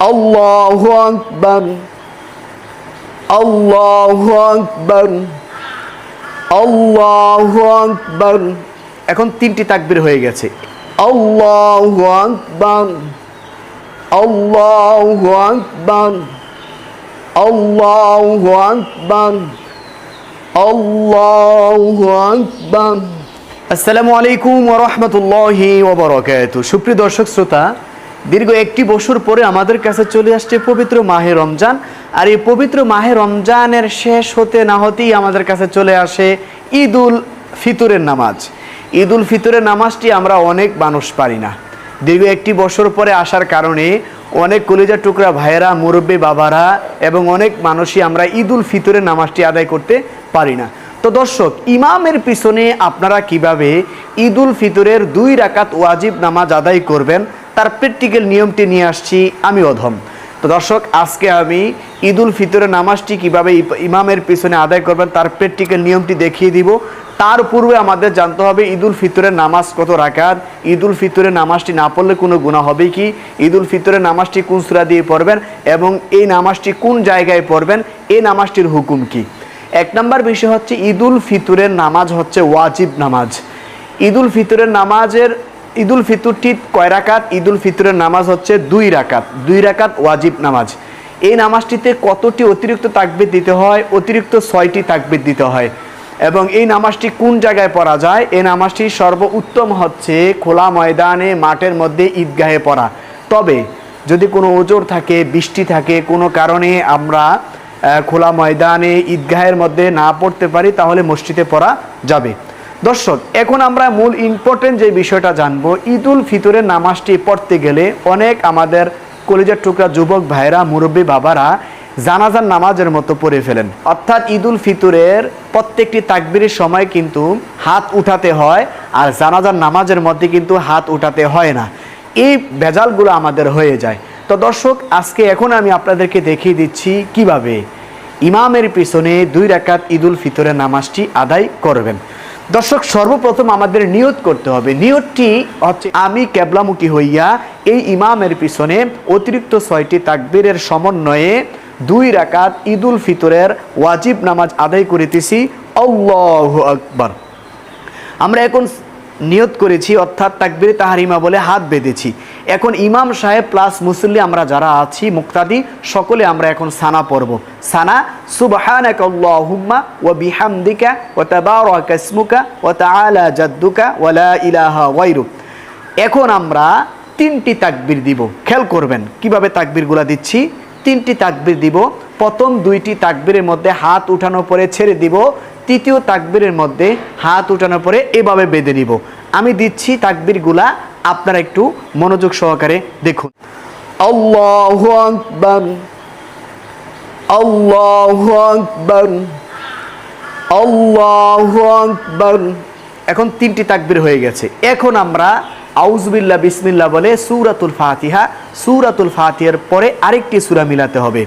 আল্লাহু আকবার আল্লাহু আকবার আল্লাহু আকবার এখন তিনটি তাকবীর হয়ে গেছে। আল্লাহু আকবার আল্লাহু আকবার আল্লাহু আকবার আল্লাহু আকবার আসসালামু আলাইকুম ওয়া রাহমাতুল্লাহি ওয়া বারাকাতুহু সুপ্রিয় দর্শক, শ্রোতা দীর্ঘ একটি বছর পরে আমাদের কাছে চলে আসছে পবিত্র মাহে রমজান। আর এই পবিত্র মাহে রমজানের শেষ হতে না হতেই আমাদের কাছে চলে আসে ঈদুল ফিতরের নামাজ। ঈদুল ফিতরের নামাজটি আমরা অনেক মানুষ পারি না। দীর্ঘ একটি বছর পরে আসার কারণে অনেক কলিজা টুকরা ভাইয়েরা, মুরব্বী বাবারা এবং অনেক মানুষই আমরা ঈদুল ফিতরের নামাজটি আদায় করতে পারি না। তো দর্শক, ইমামের পিছনে আপনারা কীভাবে ঈদুল ফিতরের দুই রাকাত ওয়াজিব নামাজ আদায় করবেন তার প্র্যাকটিক্যাল নিয়মটি নিয়ে আসছি, আমি অধম। তো দর্শক, আজকে আমি ঈদুল ফিতরের নামাজটি কীভাবে ইমামের পিছনে আদায় করবেন তার প্র্যাকটিক্যাল নিয়মটি দেখিয়ে দিব। তার পূর্বে আমাদের জানতে হবে ঈদুল ফিতরের নামাজ কত রাকাত। ঈদুল ফিতরের নামাজটি না পড়লে কোনো গুণা হবে কি? ঈদুল ফিতরের নামাজটি কোন সূরা দিয়ে পড়বেন এবং এই নামাজটি কোন জায়গায় পড়বেন? এই নামাজটির হুকুম কি? এক নম্বর বিষয় হচ্ছে, ঈদুল ফিতরের নামাজ হচ্ছে ওয়াজিব নামাজ। ঈদুল ফিতরের নামাজের ঈদুল ফিতরটি কয় রাকাত? ঈদুল ফিতরের নামাজ হচ্ছে দুই রাকাত। দুই রাকাত ওয়াজিব নামাজ। এই নামাজটিতে কতটি অতিরিক্ত তাকবির দিতে হয়? অতিরিক্ত ছয়টি তাকবির দিতে হয়। এবং এই নামাজটি কোন জায়গায় পড়া যায়? এই নামাজটি সর্বোত্তম হচ্ছে খোলা ময়দানে, মাঠের মধ্যে, ঈদগাহে পড়া। তবে যদি কোনো ওজোর থাকে, বৃষ্টি থাকে, কোনো কারণে আমরা খোলা ময়দানে, ঈদগাহের মধ্যে না পড়তে পারি, তাহলে মসজিদে পড়া যাবে। দর্শক, এখন আমরা মূল ইম্পর্টেন্ট যে বিষয়টা জানব, ঈদুল ফিতরের নামাজটি পড়তে গেলে অনেক আমাদের কলেজের টুকরা যুবক ভাইরা মুরব্বী বাবারা জানাজার নামাজের মতো পড়ে ফেলেন। অর্থাৎ ঈদুল ফিতরের প্রত্যেকটি তাকবিরের সময় কিন্তু হাত উঠাতে হয় আর জানাজার নামাজের মধ্যে কিন্তু হাত উঠাতে হয় না। এই ভেজালগুলো আমাদের হয়ে যায়। তো দর্শক, আজকে এখন আমি আপনাদেরকে দেখিয়ে দিচ্ছি কীভাবে ইমামের পিছনে দুই রাকাত ঈদুল ফিতরের নামাজটি আদায় করবেন। দর্শক, সর্বপ্রথম আমাদের নিয়ত করতে হবে। নিয়তটি হচ্ছে, আমি কেবলামুখী হইয়া এই ইমামের পিছনে অতিরিক্ত ছয়টি তাকবীরের সমন্বয়ে দুই রাকাত ঈদুল ফিতরের ওয়াজিব নামাজ আদায় করিতেছি। আল্লাহ আকবার। আমরা এখন নিয়ত করেছি, অর্থাৎ তাকবির তাহারিমা বলে হাত বেঁধেছি। এখন ইমাম সাহেব প্লাস মুসল্লি আমরা যারা আছি, মুক্তাদি, সকলে আমরা এখন সানা পড়ব। সানা সুবহানাকা আল্লাহুম্মা বিহামদিকা ওয়া তাবারাকা ইসমুকা ওয়া জাদ্দুকা ওয়া ইলাহা গায়রুক এখন আমরা তিনটি তাকবির দিব। খেয়াল করবেন, কীভাবে তাকবিরগুলা দিচ্ছি? তিনটি তাকবির দিব। প্রথম দুইটি তাকবীরের মধ্যে হাত উঠানোর পরে ছেড়ে দিব। তৃতীয় তাকবীরের মধ্যে হাত উঠানোর পরে এভাবে বেঁধে নিব। আমি দিচ্ছি তাকবীরগুলা আপনারা একটু মনোযোগ সহকারে দেখুন। আল্লাহু আকবার। আল্লাহু আকবার। আল্লাহু আকবার। এখন তিনটি তাকবির হয়ে গেছে। এখন আমরা আউজবিল্লা বিসমিল্লাহ বলে সুরাতুল ফাতিহা সূরাতুল ফাতিহার পরে আরেকটি সুরা মিলাতে হবে।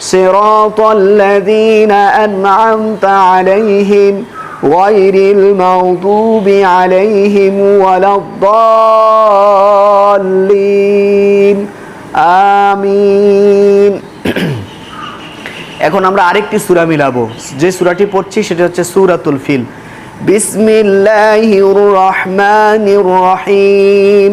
صراط الذين أنعمت عليهم غير المغضوب عليهم ولا الضالين آمين এখন আমরা আরেকটি সূরা মিলাবো যে সূরাটি পড়ছি সেটা হচ্ছে সূরাতুল ফিল বিসমিল্লাহির রহমানির রহিম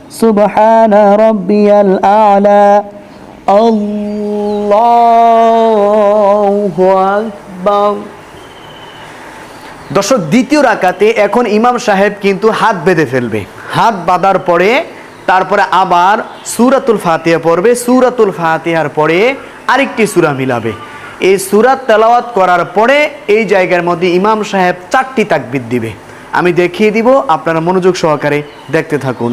سبحان ربي الأعلى الله أكبر দর্শক দ্বিতীয় রাকাতে এখন ইমাম সাহেব কিন্তু হাত বেঁধে ফেলবে হাত বাঁধার পরে তারপরে আবার সুরাতুল ফাতিহা পড়বে সুরাতুল ফাতিহার পরে আরেকটি সূরা মিলাবে এই সূরা তেলাওয়াত করার পরে এই জায়গার মধ্যে ইমাম সাহেব চারটি তাকবির দিবে আমি দেখিয়ে দিব আপনারা মনোযোগ সহকারে দেখতে থাকুন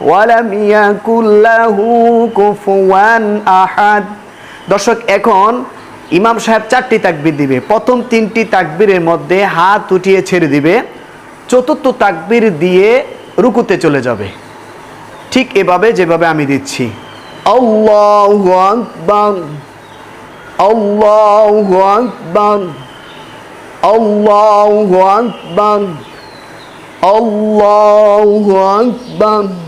ওয়ালাম ইয়াকুল্লাহু কুফুয়ান আহাদ। দর্শক, এখন ইমাম সাহেব চারটি তাকবির দিবে। প্রথম তিনটি তাকবিরের মধ্যে হাত উঠিয়ে ছেড়ে দিবে। চতুর্থ তাকবির দিয়ে রুকুতে চলে যাবে। ঠিক এভাবে যেভাবে আমি দিচ্ছি। আল্লাহু আকবার। আল্লাহু আকবার। আল্লাহু আকবার। আল্লাহু আকবার।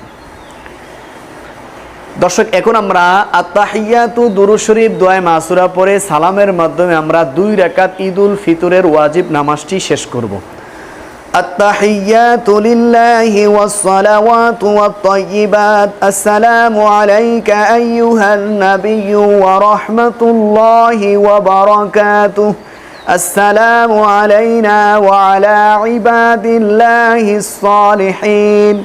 দর্শক এখন আমরা আত্মাহিয়াতু দুরু শরীফ দোয়া মাসুরা পরে সালামের মাধ্যমে আমরা দুই রাকাত ঈদুল ফিতরের ওয়াজিব নামাজটি শেষ করব التحيات لله والصلوات والطيبات السلام عليك أيها النبي ورحمة الله وبركاته السلام علينا وعلى عباد الله الصالحين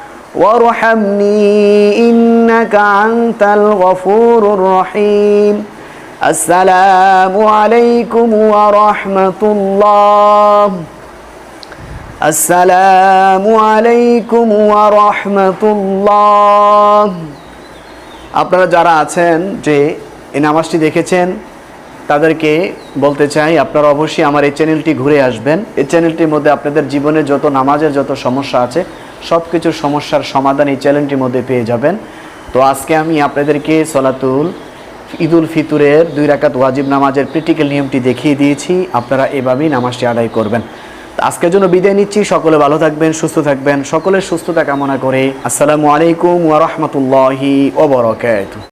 وارحمني إنك أنت الغفور الرحيم السلام عليكم ورحمة الله আসসালামু আলাইকুম ওয়া রাহমাতুল্লাহ আপনারা যারা আছেন যে এই নামাজটি দেখেছেন তাদেরকে বলতে চাই আপনারা অবশ্যই আমার এই চ্যানেলটি ঘুরে আসবেন এই চ্যানেলটির মধ্যে আপনাদের জীবনে যত নামাজের যত সমস্যা আছে সব কিছুর সমস্যার সমাধান এই চ্যালেঞ্জটির মধ্যে পেয়ে যাবেন। তো আজকে আমি আপনাদেরকে সলাতুল ঈদুল ফিতুরের দুই রাকাত ওয়াজিব নামাজের প্রিটিক্যাল নিয়মটি দেখিয়ে দিয়েছি। আপনারা এভাবেই নামাজটি আদায় করবেন। আজকের জন্য বিদায় নিচ্ছি। সকলে ভালো থাকবেন, সুস্থ থাকবেন। সকলের সুস্থতা কামনা করে আসসালামু আলাইকুম ওয়া রাহমাতুল্লাহি ওয়া বারাকাতুহু।